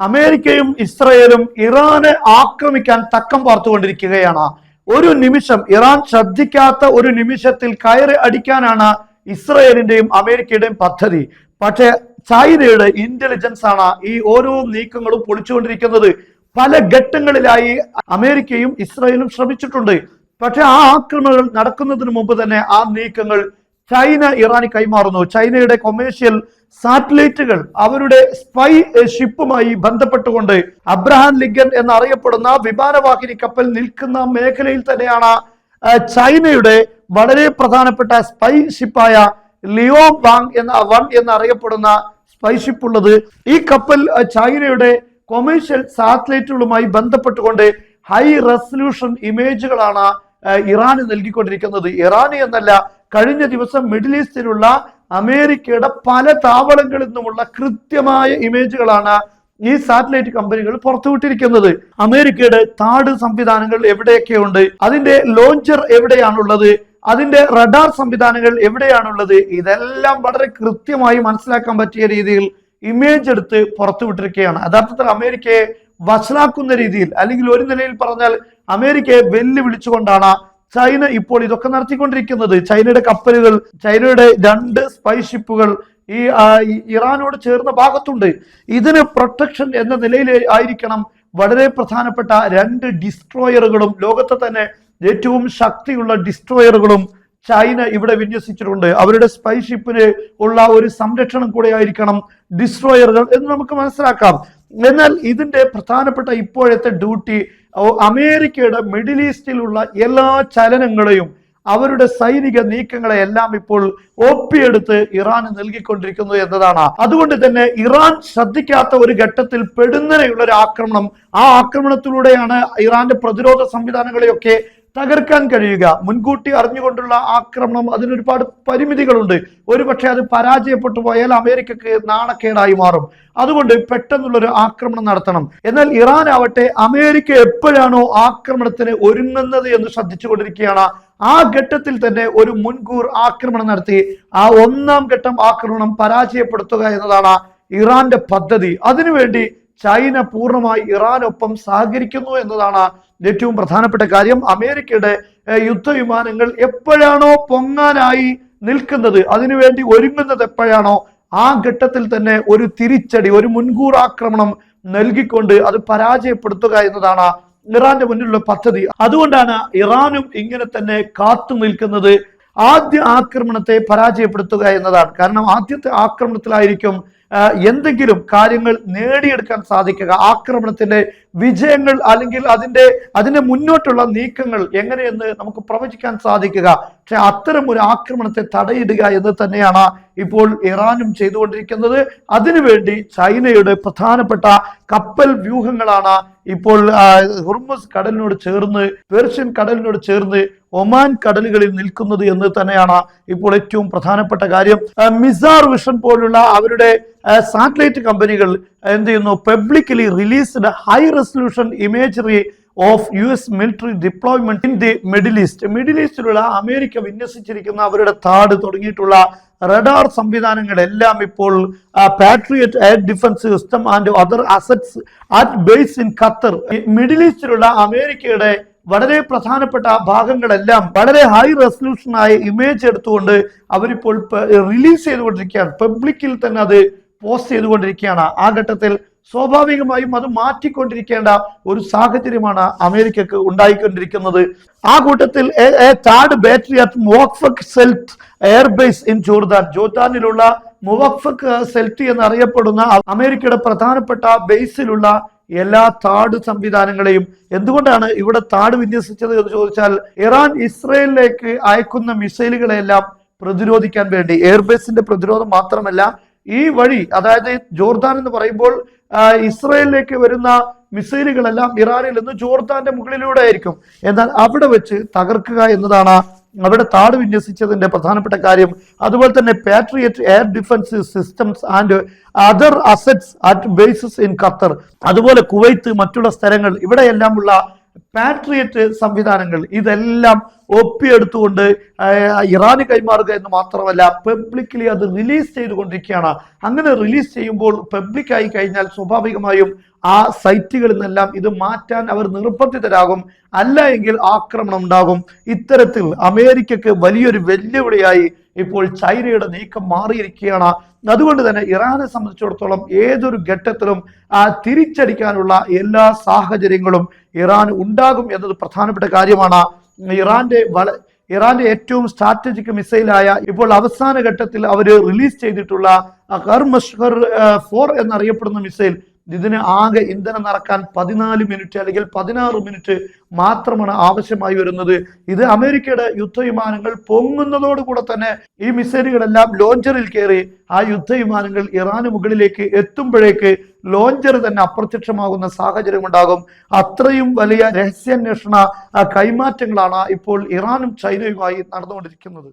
അമേരിക്കയും ഇസ്രയേലും ഇറാനെ ആക്രമിക്കാൻ തക്കം പാർത്തുകൊണ്ടിരിക്കുകയാണ്. ഒരു നിമിഷം ഇറാൻ ശ്രദ്ധിക്കാത്ത ഒരു നിമിഷത്തിൽ കയറി അടിക്കാനാണ് ഇസ്രയേലിന്റെയും അമേരിക്കയുടെയും പദ്ധതി. പക്ഷേ ചൈനയുടെ ഇന്റലിജൻസ് ആണ് ഈ ഓരോ നീക്കങ്ങളും പൊളിച്ചുകൊണ്ടിരിക്കുന്നത്. പല ഘട്ടങ്ങളിലായി അമേരിക്കയും ഇസ്രയേലും ശ്രമിച്ചിട്ടുണ്ട്. പക്ഷെ ആ ആക്രമണങ്ങൾ നടക്കുന്നതിന് മുമ്പ് തന്നെ ആ നീക്കങ്ങൾ ചൈന ഇറാന് കൈമാറുന്നു. ചൈനയുടെ കൊമേഴ്ഷ്യൽ സാറ്റലൈറ്റുകൾ അവരുടെ സ്പൈ ഷിപ്പുമായി ബന്ധപ്പെട്ടുകൊണ്ട് അബ്രഹാം ലിങ്കൻ എന്നറിയപ്പെടുന്ന വിമാനവാഹിനി കപ്പൽ നിൽക്കുന്ന മേഖലയിൽ തന്നെയാണ് ചൈനയുടെ വളരെ പ്രധാനപ്പെട്ട സ്പൈ ഷിപ്പായ ലിയോ വാങ് എന്ന വൺ എന്നറിയപ്പെടുന്ന സ്പൈ ഷിപ്പ് ഉള്ളത്. ഈ കപ്പൽ ചൈനയുടെ കൊമേഴ്ഷ്യൽ സാറ്റലൈറ്റുകളുമായി ബന്ധപ്പെട്ടുകൊണ്ട് ഹൈ റെസൊല്യൂഷൻ ഇമേജുകളാണ് ഇറാന് നൽകിക്കൊണ്ടിരിക്കുന്നത്. ഇറാന് എന്നല്ല കഴിഞ്ഞ ദിവസം മിഡിൽ ഈസ്റ്റിലുള്ള അമേരിക്കയുടെ പല താവളങ്ങളിൽ നിന്നുമുള്ള കൃത്യമായ ഇമേജുകളാണ് ഈ സാറ്റലൈറ്റ് കമ്പനികൾ പുറത്തുവിട്ടിരിക്കുന്നത്. അമേരിക്കയുടെ താട് സംവിധാനങ്ങൾ എവിടെയൊക്കെ ഉണ്ട് അതിന്റെ ലോഞ്ചർ എവിടെയാണുള്ളത്? അതിന്റെ റഡാർ സംവിധാനങ്ങൾ എവിടെയാണുള്ളത്? ഇതെല്ലാം വളരെ കൃത്യമായി മനസ്സിലാക്കാൻ പറ്റിയ രീതിയിൽ ഇമേജ് എടുത്ത് പുറത്തുവിട്ടിരിക്കുകയാണ്. യഥാർത്ഥത്തിൽ അമേരിക്കയെ വഷളാക്കുന്ന രീതിയിൽ അല്ലെങ്കിൽ ഒരു നിലയിൽ പറഞ്ഞാൽ അമേരിക്കയെ വെല്ലുവിളിച്ചുകൊണ്ടാണ് ചൈന ഇപ്പോൾ ഇതൊക്കെ നടത്തിക്കൊണ്ടിരിക്കുന്നത്. ചൈനയുടെ കപ്പലുകൾ ചൈനയുടെ രണ്ട് സ്പൈ ഷിപ്പുകൾ ഈ ഇറാനോട് ചേർന്ന ഭാഗത്തുണ്ട്. ഇതിന് പ്രൊട്ടക്ഷൻ എന്ന നിലയിൽ ആയിരിക്കണം വളരെ പ്രധാനപ്പെട്ട രണ്ട് ഡിസ്ട്രോയറുകളും ലോകത്തെ തന്നെ ഏറ്റവും ശക്തിയുള്ള ഡിസ്ട്രോയറുകളും ചൈന ഇവിടെ വിന്യസിച്ചിട്ടുണ്ട്. അവരുടെ സ്പൈ ഷിപ്പിന് ഉള്ള ഒരു സംരക്ഷണം കൂടെ ആയിരിക്കണം ഡിസ്ട്രോയറുകൾ എന്ന് നമുക്ക് മനസ്സിലാക്കാം. എന്നാൽ ഇതിന്റെ പ്രധാനപ്പെട്ട ഇപ്പോഴത്തെ ഡ്യൂട്ടി അമേരിക്കയുടെ മിഡിൽ ഈസ്റ്റിലുള്ള എല്ലാ ചലനങ്ങളെയും അവരുടെ സൈനിക നീക്കങ്ങളെ എല്ലാം ഇപ്പോൾ ഒപ്പിയെടുത്ത് ഇറാന് നൽകിക്കൊണ്ടിരിക്കുന്നു എന്നതാണ്. അതുകൊണ്ട് തന്നെ ഇറാൻ ശ്രദ്ധിക്കാത്ത ഒരു ഘട്ടത്തിൽ പെടുന്നതിനുള്ള ഒരു ആക്രമണം ആ ആക്രമണത്തിലൂടെയാണ് ഇറാന്റെ പ്രതിരോധ സംവിധാനങ്ങളെയൊക്കെ തകർക്കാൻ കഴിയുക. മുൻകൂട്ടി അറിഞ്ഞുകൊണ്ടുള്ള ആക്രമണം അതിന് ഒരുപാട് പരിമിതികളുണ്ട്. ഒരുപക്ഷെ അത് പരാജയപ്പെട്ടു പോയാൽ അമേരിക്കക്ക് നാണക്കേടായി മാറും. അതുകൊണ്ട് പെട്ടെന്നുള്ളൊരു ആക്രമണം നടത്തണം. എന്നാൽ ഇറാൻ ആവട്ടെ അമേരിക്ക എപ്പോഴാണോ ആക്രമണത്തിന് ഒരുങ്ങുന്നത് എന്ന് ശ്രദ്ധിച്ചുകൊണ്ടിരിക്കുകയാണ്. ആ ഘട്ടത്തിൽ തന്നെ ഒരു മുൻകൂർ ആക്രമണം നടത്തി. ആ ഒന്നാം ഘട്ടം ആക്രമണം പരാജയപ്പെടുത്തുക എന്നതാണ് ഇറാന്റെ പദ്ധതി. അതിനുവേണ്ടി ചൈന പൂർണമായി ഇറാനൊപ്പം സഹകരിക്കുന്നു എന്നതാണ് ഏറ്റവും പ്രധാനപ്പെട്ട കാര്യം അമേരിക്കയുടെ യുദ്ധവിമാനങ്ങൾ എപ്പോഴാണോ പൊങ്ങാനായി നിൽക്കുന്നത് അതിനുവേണ്ടി ഒരുങ്ങുന്നത് എപ്പോഴാണോ ആ ഘട്ടത്തിൽ തന്നെ ഒരു തിരിച്ചടി ഒരു മുൻകൂർ ആക്രമണം നൽകിക്കൊണ്ട് അത് പരാജയപ്പെടുത്തുക എന്നതാണ് ഇറാന്റെ മുന്നിലുള്ള പദ്ധതി. അതുകൊണ്ടാണ് ഇറാനും ഇങ്ങനെ തന്നെ കാത്തു നിൽക്കുന്നത്. ആദ്യ ആക്രമണത്തെ പരാജയപ്പെടുത്തുക എന്നതാണ്. കാരണം ആദ്യത്തെ ആക്രമണത്തിലായിരിക്കും എന്തെങ്കിലും കാര്യങ്ങൾ നേടിയെടുക്കാൻ സാധിക്കുക. ആക്രമണത്തിന്റെ വിജയങ്ങൾ അല്ലെങ്കിൽ അതിന്റെ അതിന്റെ മുന്നോട്ടുള്ള നീക്കങ്ങൾ എങ്ങനെയെന്ന് നമുക്ക് പ്രവചിക്കാൻ സാധിക്കുക. പക്ഷെ അത്തരം ഒരു ആക്രമണത്തെ തടയിടുക എന്ന് തന്നെയാണ് ഇപ്പോൾ ഇറാനും ചെയ്തുകൊണ്ടിരിക്കുന്നത്. അതിനുവേണ്ടി ചൈനയുടെ പ്രധാനപ്പെട്ട കപ്പൽ വ്യൂഹങ്ങളാണ് ഇപ്പോൾ ഹുർമസ് കടലിനോട് ചേർന്ന് പേർഷ്യൻ കടലിനോട് ചേർന്ന് ഒമാൻ കടലുകളിൽ നിൽക്കുന്നത് എന്ന് തന്നെയാണ് ഇപ്പോൾ ഏറ്റവും പ്രധാനപ്പെട്ട കാര്യം. മിസാർ വിഷൻ പോലുള്ള അവരുടെ സാറ്റലൈറ്റ് കമ്പനികൾ എന്ത് ചെയ്യുന്നു? Publicly released high resolution imagery of U S military deployment in the Middle East middle ഈസ്റ്റിലുള്ള America വിന്യസിച്ചിരിക്കുന്ന അവരുടെ താട് തുടങ്ങിയിട്ടുള്ള റഡാർ സംവിധാനങ്ങളെല്ലാം ഇപ്പോൾ Patriot air defense system and other assets at base in Qatar middle ഈസ്റ്റിലുള്ള അമേരിക്കയുടെ വളരെ പ്രധാനപ്പെട്ട ഭാഗങ്ങളെല്ലാം വളരെ ഹൈ റെസൊല്യൂഷനായ ഇമേജ് എടുത്തുകൊണ്ട് അവരിപ്പോൾ റിലീസ് ചെയ്തുകൊണ്ടിരിക്കുകയാണ്. പബ്ലിക്കിൽ തന്നെ അത് പോസ്റ്റ് ചെയ്തുകൊണ്ടിരിക്കുകയാണ്. ആ ഘട്ടത്തിൽ സ്വാഭാവികമായും അത് മാറ്റിക്കൊണ്ടിരിക്കേണ്ട ഒരു സാഹചര്യമാണ് അമേരിക്കക്ക് ഉണ്ടായിക്കൊണ്ടിരിക്കുന്നത്. ആ കൂട്ടത്തിൽ താഡ് battery at airbase in Jordan. ജോർദാനിലുള്ള Muwaffaq Salti എന്നറിയപ്പെടുന്ന അമേരിക്കയുടെ പ്രധാനപ്പെട്ട ബേസിലുള്ള എല്ലാ താട് സംവിധാനങ്ങളെയും എന്തുകൊണ്ടാണ് ഇവിടെ താട് വിന്യസിച്ചത് എന്ന് ചോദിച്ചാൽ ഇറാൻ ഇസ്രയേലിലേക്ക് അയക്കുന്ന മിസൈലുകളെല്ലാം പ്രതിരോധിക്കാൻ വേണ്ടി എയർബേസിന്റെ പ്രതിരോധം മാത്രമല്ല ഈ വഴി അതായത് ജോർദാൻ എന്ന് പറയുമ്പോൾ ഇസ്രയേലിലേക്ക് വരുന്ന മിസൈലുകളെല്ലാം ഇറാനിൽ നിന്ന് ജോർദാന്റെ മുകളിലൂടെ ആയിരിക്കും. എന്നാൽ അവിടെ വെച്ച് തകർക്കുക എന്നതാണ് അവിടെ താട് വിന്യസിച്ചതിന്റെ പ്രധാനപ്പെട്ട കാര്യം. അതുപോലെ തന്നെ Patriot air defense systems and other assets at bases in Qatar അതുപോലെ കുവൈത്ത് മറ്റുള്ള സ്ഥലങ്ങൾ ഇവിടെയെല്ലാമുള്ള പാട്രിയറ്റ് സംവിധാനങ്ങൾ ഇതെല്ലാം ഒപ്പിയെടുത്തുകൊണ്ട് ഇറാന് കൈമാറുക എന്ന് മാത്രമല്ല പബ്ലിക്കലി അത് റിലീസ് ചെയ്തുകൊണ്ടിരിക്കുകയാണ്. അങ്ങനെ റിലീസ് ചെയ്യുമ്പോൾ പബ്ലിക്കായി കഴിഞ്ഞാൽ സ്വാഭാവികമായും ആ സൈറ്റുകളിൽ നിന്നെല്ലാം ഇത് മാറ്റാൻ അവർ നിർബന്ധിതരാകും. അല്ല എങ്കിൽ ആക്രമണം ഉണ്ടാകും. ഇത്തരത്തിൽ അമേരിക്കക്ക് വലിയൊരു വെല്ലുവിളിയായി ഇപ്പോൾ ചൈനയുടെ നീക്കം മാറിയിരിക്കുകയാണ്. അതുകൊണ്ട് തന്നെ ഇറാനെ സംബന്ധിച്ചിടത്തോളം ഏതൊരു ഘട്ടത്തിലും ആ തിരിച്ചടിക്കാനുള്ള എല്ലാ സാഹചര്യങ്ങളും ഇറാൻ ഉണ്ടാകും എന്നത് പ്രധാനപ്പെട്ട കാര്യമാണ്. ഇറാന്റെ വള ഇറാന്റെ ഏറ്റവും സ്ട്രാറ്റജിക് മിസൈലായ ഇപ്പോൾ അവസാന ഘട്ടത്തിൽ അവർ റിലീസ് ചെയ്തിട്ടുള്ള ഫോർ എന്നറിയപ്പെടുന്ന മിസൈൽ ഇതിന് ആകെ ഇന്ധനം നിറക്കാൻ പതിനാല് മിനിറ്റ് അല്ലെങ്കിൽ പതിനാറ് മിനിറ്റ് മാത്രമാണ് ആവശ്യമായി വരുന്നത്. ഇത് അമേരിക്കയുടെ യുദ്ധവിമാനങ്ങൾ പൊങ്ങുന്നതോടുകൂടെ തന്നെ ഈ മിസൈലുകളെല്ലാം ലോഞ്ചറിൽ കയറി ആ യുദ്ധവിമാനങ്ങൾ ഇറാന് മുകളിലേക്ക് എത്തുമ്പോഴേക്ക് ലോഞ്ചർ തന്നെ അപ്രത്യക്ഷമാകുന്ന സാഹചര്യം ഉണ്ടാകും. അത്രയും വലിയ രഹസ്യാന്വേഷണ കൈമാറ്റങ്ങളാണ് ഇപ്പോൾ ഇറാനും ചൈനയുമായി നടന്നുകൊണ്ടിരിക്കുന്നത്.